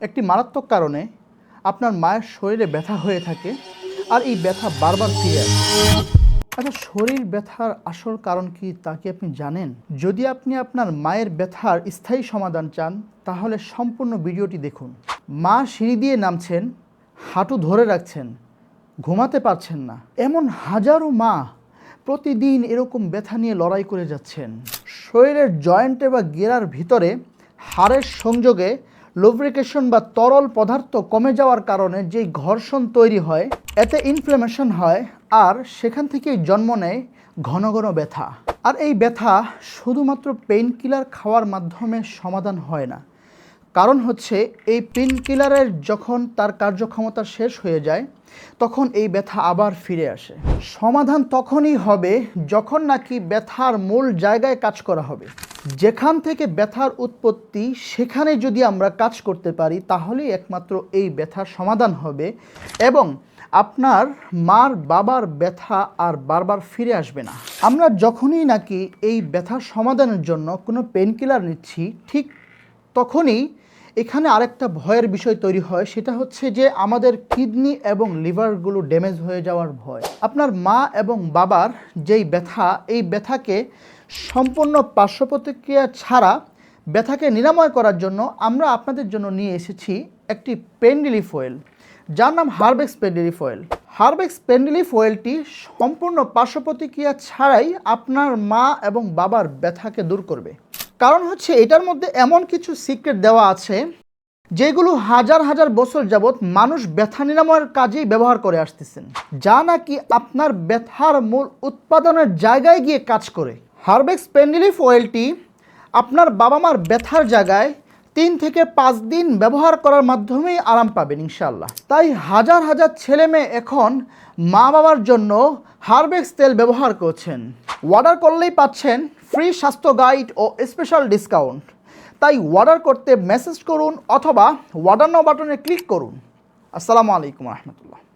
একটি মারাত্মক কারণে আপনার মায়ের শরীরে ব্যথা হয়ে থাকে আর এই ব্যথা বারবার ফিরে আসে। আচ্ছা শরীর ব্যথার আসল কারণ কি তা কি আপনি জানেন? যদি আপনি আপনার মায়ের ব্যথার স্থায়ী সমাধান চান, তাহলে সম্পূর্ণ ভিডিওটি দেখুন। মা সিঁড়ি দিয়ে নামছেন, হাঁটু ধরে রাখছেন, ঘুমাতে পারছেন না। এমন হাজারো মা প্রতিদিন এরকম ব্যথা নিয়ে লড়াই করে যাচ্ছেন। শরীরের জয়েন্টে বা গেরার ভিতরে হাড়ের সংযোগে লুব্রিকেশন বা তরল পদার্থ কমে যাওয়ার কারণে যেই ঘর্ষণ তৈরি হয়, এতে ইনফ্লামেশন হয় আর সেখান থেকেই জন্ম নেয় ঘন ঘন ব্যথা। আর এই ব্যথা শুধুমাত্র পেইন কিলার খাওয়ার মাধ্যমে সমাধান হয় না। কারণ হচ্ছে এই পেন কিলারের যখন তার কার্যক্ষমতা শেষ হয়ে যায়, তখন এই ব্যথা আবার ফিরে আসে। সমাধান তখনই হবে যখন নাকি ব্যথার মূল জায়গায় কাজ করা হবে। যেখান থেকে ব্যথার উৎপত্তি, সেখানে যদি আমরা কাজ করতে পারি, তাহলেই একমাত্র এই ব্যথার সমাধান হবে এবং আপনার মার বাবার ব্যথা আর বারবার ফিরে আসবে না। আমরা যখনই নাকি এই ব্যথার সমাধানের জন্য কোনো পেন কিলার নিচ্ছি, ঠিক তখনই এখানে আরেকটা ভয়ের বিষয় তৈরি হয়, সেটা হচ্ছে যে আমাদের কিডনি এবং লিভারগুলো ড্যামেজ হয়ে যাওয়ার ভয়। আপনার মা এবং বাবার যেই ব্যথা, এই ব্যথাকে সম্পূর্ণ পার্শ্ব প্রতিক্রিয়া ছাড়া ব্যথাকে নিরাময় করার জন্য আমরা আপনাদের জন্য নিয়ে এসেছি একটি পেন রিলিফ অয়েল, যার নাম Herbex pain relief oil. Herbex pain relief অয়েলটি সম্পূর্ণ পার্শ্ব প্রতিক্রিয়া ছাড়াই আপনার মা এবং বাবার ব্যথাকে দূর করবে। কারণ হচ্ছে এটার মধ্যে এমন কিছু সিক্রেট দেওয়া আছে, যেগুলো হাজার হাজার বছর যাবৎ মানুষ ব্যথা নিরাময়ের কাজেই ব্যবহার করে আসতেছেন, যা নাকি আপনার ব্যথার মূল উৎপাদনের জায়গায় গিয়ে কাজ করে। হার্বেক্স পেন রিলিফ অয়েলটি আপনার বাবা মার ব্যথার জায়গায় তিন থেকে পাঁচ দিন ব্যবহার করার মাধ্যমেই আরাম পাবেন ইনশাল্লাহ তাই হাজার হাজার ছেলে মেয়ে এখন মা বাবার জন্য হার্বেক্স তেল ব্যবহার করছেন। অর্ডার করলেই পাচ্ছেন ফ্রি স্বাস্থ্য গাইড ও স্পেশাল ডিসকাউন্ট। তাই অর্ডার করতে মেসেজ করুন অথবা অর্ডার নাও বাটনে ক্লিক করুন। আসসালামু আলাইকুম রহমতুল্লাহ।